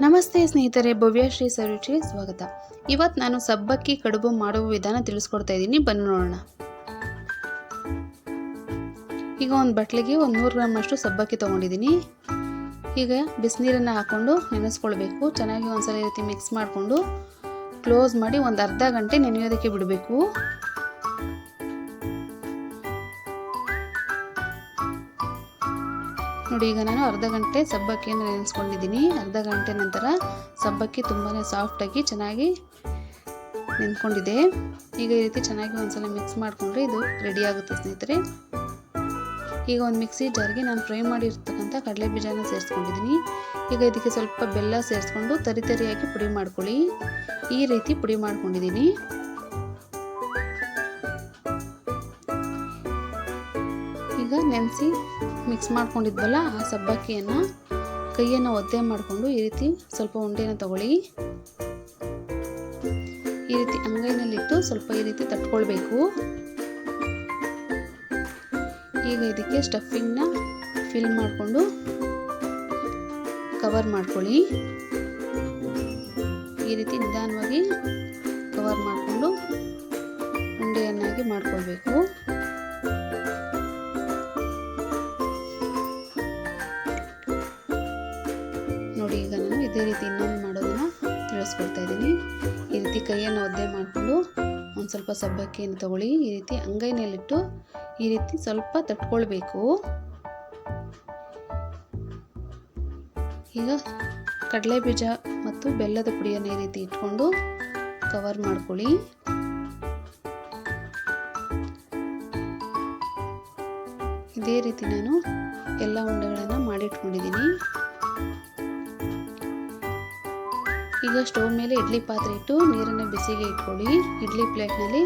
ನಮಸ್ತೆ ಸ್ನೇಹಿತರೆ ಭವ್ಯಶ್ರೀ ಸರುಚಿ ಸ್ವಾಗತ. ಇವತ್ತು ನಾನು ಸಬ್ಬಕ್ಕಿ ಕಡುಬು ಮಾಡುವ ವಿಧಾನ ತಿಳಿಸ್ಕೊಡ್ತಾ ಇದ್ದೀನಿ. ಬನ್ನಿ ನೋಡೋಣ. ಈಗ ಒಂದು ಬಟ್ಲಿಗೆ ಒಂದು ನೂರು ಗ್ರಾಮಷ್ಟು ಸಬ್ಬಕ್ಕಿ ತೊಗೊಂಡಿದ್ದೀನಿ. ಈಗ ಬಿಸಿನೀರನ್ನು ಹಾಕ್ಕೊಂಡು ನೆನೆಸ್ಕೊಳ್ಬೇಕು. ಚೆನ್ನಾಗಿ ಒಂದ್ಸಲ ರೀತಿ ಮಿಕ್ಸ್ ಮಾಡಿಕೊಂಡು ಕ್ಲೋಸ್ ಮಾಡಿ ಒಂದು ಅರ್ಧ ಗಂಟೆ ನೆನೆಯೋದಕ್ಕೆ ಬಿಡಬೇಕು. ನೋಡಿ, ಈಗ ನಾನು ಅರ್ಧ ಗಂಟೆ ಸಬ್ಬಕ್ಕಿಯನ್ನು ನೆನೆಸ್ಕೊಂಡಿದ್ದೀನಿ. ಅರ್ಧ ಗಂಟೆ ನಂತರ ಸಬ್ಬಕ್ಕಿ ತುಂಬಾ ಸಾಫ್ಟಾಗಿ ಚೆನ್ನಾಗಿ ನೆನ್ಕೊಂಡಿದೆ ಈಗ ಈ ರೀತಿ ಚೆನ್ನಾಗಿ ಒಂದ್ಸಲ ಮಿಕ್ಸ್ ಮಾಡಿಕೊಂಡ್ರೆ ಇದು ರೆಡಿ ಆಗುತ್ತೆ ಸ್ನೇಹಿತರೆ. ಈಗ ಒಂದು ಮಿಕ್ಸಿ ಜಾರ್ಗೆ ನಾನು ಫ್ರೈ ಮಾಡಿರ್ತಕ್ಕಂಥ ಕಡಲೆ ಬೀಜನ ಸೇರಿಸ್ಕೊಂಡಿದ್ದೀನಿ. ಈಗ ಇದಕ್ಕೆ ಸ್ವಲ್ಪ ಬೆಲ್ಲ ಸೇರಿಸ್ಕೊಂಡು ತರಿ ತರಿಯಾಗಿ ಪುಡಿ ಮಾಡ್ಕೊಳ್ಳಿ. ಈ ರೀತಿ ಪುಡಿ ಮಾಡ್ಕೊಂಡಿದ್ದೀನಿ. ಈಗ ನೆನೆಸಿ ಮಿಕ್ಸ್ ಮಾಡ್ಕೊಂಡಿದ್ವಲ್ಲ ಆ ಸಬ್ಬಕ್ಕಿಯನ್ನು ಕೈಯನ್ನು ಒದ್ದೆ ಮಾಡಿಕೊಂಡು ಈ ರೀತಿ ಸ್ವಲ್ಪ ಉಂಡೆನ ತಗೊಳ್ಳಿ. ಈ ರೀತಿ ಅಂಗೈನಲ್ಲಿಟ್ಟು ಸ್ವಲ್ಪ ಈ ರೀತಿ ತಟ್ಕೊಳ್ಬೇಕು. ಈಗ ಇದಕ್ಕೆ ಸ್ಟಫಿಂಗ್ನ ಫಿಲ್ ಮಾಡಿಕೊಂಡು ಕವರ್ ಮಾಡ್ಕೊಳ್ಳಿ. ಈ ರೀತಿ ನಿಧಾನವಾಗಿ ಕವರ್ ಮಾಡಿಕೊಂಡು ಉಂಡೆಯನ್ನಾಗಿ ಮಾಡ್ಕೊಳ್ಬೇಕು. ನೋಡಿ, ಈಗ ನಾನು ಇದೇ ರೀತಿ ಇನ್ನೊಂದು ಮಾಡೋದನ್ನು ತಿಳಿಸ್ಕೊಡ್ತಾ ಇದ್ದೀನಿ. ಈ ರೀತಿ ಕೈಯನ್ನು ಒದ್ದೆ ಮಾಡಿಕೊಂಡು ಒಂದು ಸ್ವಲ್ಪ ಸಬ್ಬಕ್ಕಿಯನ್ನು ತಗೊಳ್ಳಿ. ಈ ರೀತಿ ಅಂಗೈನಲ್ಲಿಟ್ಟು ಈ ರೀತಿ ಸ್ವಲ್ಪ ತಟ್ಕೊಳ್ಬೇಕು. ಈಗ ಕಡಲೆ ಬೀಜ ಮತ್ತು ಬೆಲ್ಲದ ಪುಡಿಯನ್ನು ಈ ರೀತಿ ಇಟ್ಕೊಂಡು ಕವರ್ ಮಾಡ್ಕೊಳ್ಳಿ. ಇದೇ ರೀತಿ ನಾನು ಎಲ್ಲ ಉಂಡೆಗಳನ್ನು ಮಾಡಿಟ್ಕೊಂಡಿದ್ದೀನಿ. ಈಗ ಸ್ಟವ್ ಮೇಲೆ ಇಡ್ಲಿ ಪಾತ್ರೆ ಇಟ್ಟು ನೀರನ್ನು ಬಿಸಿಗೆ ಇಟ್ಕೊಳ್ಳಿ. ಇಡ್ಲಿ ಪ್ಲೇಟ್ನಲ್ಲಿ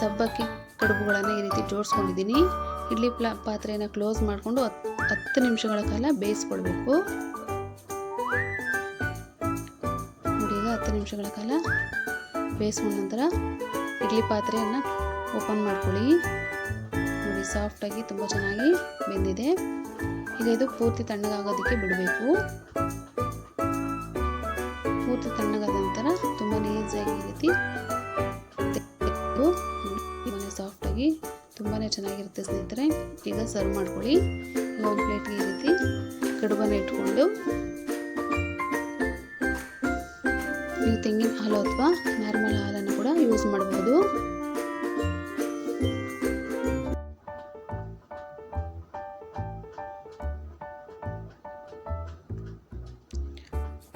ಸಬ್ಬಕ್ಕಿ ಕಡುಬುಗಳನ್ನು ಈ ರೀತಿ ಜೋಡಿಸ್ಕೊಂಡಿದ್ದೀನಿ. ಇಡ್ಲಿ ಪ್ಲಾ ಪಾತ್ರೆಯನ್ನು ಕ್ಲೋಸ್ ಮಾಡಿಕೊಂಡು ಹತ್ತು ನಿಮಿಷಗಳ ಕಾಲ ಬೇಯಿಸ್ಕೊಳ್ಬೇಕು ಈಗ ಹತ್ತು ನಿಮಿಷಗಳ ಕಾಲ ಬೇಯಿಸ್ಕೊಂಡ ನಂತರ ಇಡ್ಲಿ ಪಾತ್ರೆಯನ್ನು ಓಪನ್ ಮಾಡ್ಕೊಳ್ಳಿ. ನೋಡಿ ಸಾಫ್ಟಾಗಿ ತುಂಬ ಚೆನ್ನಾಗಿ ಬೆಂದಿದೆ. ಈಗ ಇದು ಪೂರ್ತಿ ತಣ್ಣಗಾಗೋದಕ್ಕೆ ಬಿಡಬೇಕು. ಪೂರ್ತಿ ತಣ್ಣಗಾದ ನಂತರ ತುಂಬ ಈಸಿಯಾಗಿ ಈ ರೀತಿ ತುಂಬಾ ಸಾಫ್ಟಾಗಿ ತುಂಬಾನೇ ಚೆನ್ನಾಗಿರುತ್ತೆ ಸ್ನೇಹಿತರೆ. ಈಗ ಸರ್ವ್ ಮಾಡ್ಕೊಳ್ಳಿ. ಒಂದು ಪ್ಲೇಟ್ಗೆ ಈ ರೀತಿ ಕಡುಬನ್ನು ಇಟ್ಕೊಂಡು ನೀವು ತೆಂಗಿನ ಹಾಲು ಅಥವಾ ನಾರ್ಮಲ್ ಹಾಲನ್ನು ಕೂಡ ಯೂಸ್ ಮಾಡ್ಬೋದು.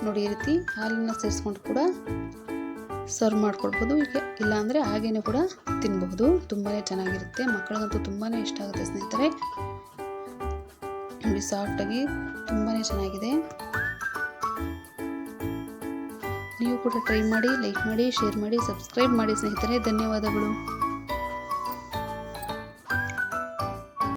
ನೋಡಿ ಈ ರೀತಿ ಹಾಲನ್ನು ಸೇರಿಸ್ಕೊಂಡು ಕೂಡ ಸರ್ವ್ ಮಾಡ್ಕೊಳ್ಬೋದು. ಈಗ ಇಲ್ಲಾಂದರೆ ಹಾಗೇನೆ ಕೂಡ ತಿನ್ಬಹುದು. ತುಂಬಾ ಚೆನ್ನಾಗಿರುತ್ತೆ. ಮಕ್ಕಳಿಗಂತೂ ತುಂಬಾ ಇಷ್ಟ ಆಗುತ್ತೆ ಸ್ನೇಹಿತರೆ. ನೋಡಿ ಸಾಫ್ಟಾಗಿ ತುಂಬಾ ಚೆನ್ನಾಗಿದೆ. ನೀವು ಕೂಡ ಟ್ರೈ ಮಾಡಿ ಲೈಕ್ ಮಾಡಿ ಶೇರ್ ಮಾಡಿ ಸಬ್ಸ್ಕ್ರೈಬ್ ಮಾಡಿ ಸ್ನೇಹಿತರೆ. ಧನ್ಯವಾದಗಳು.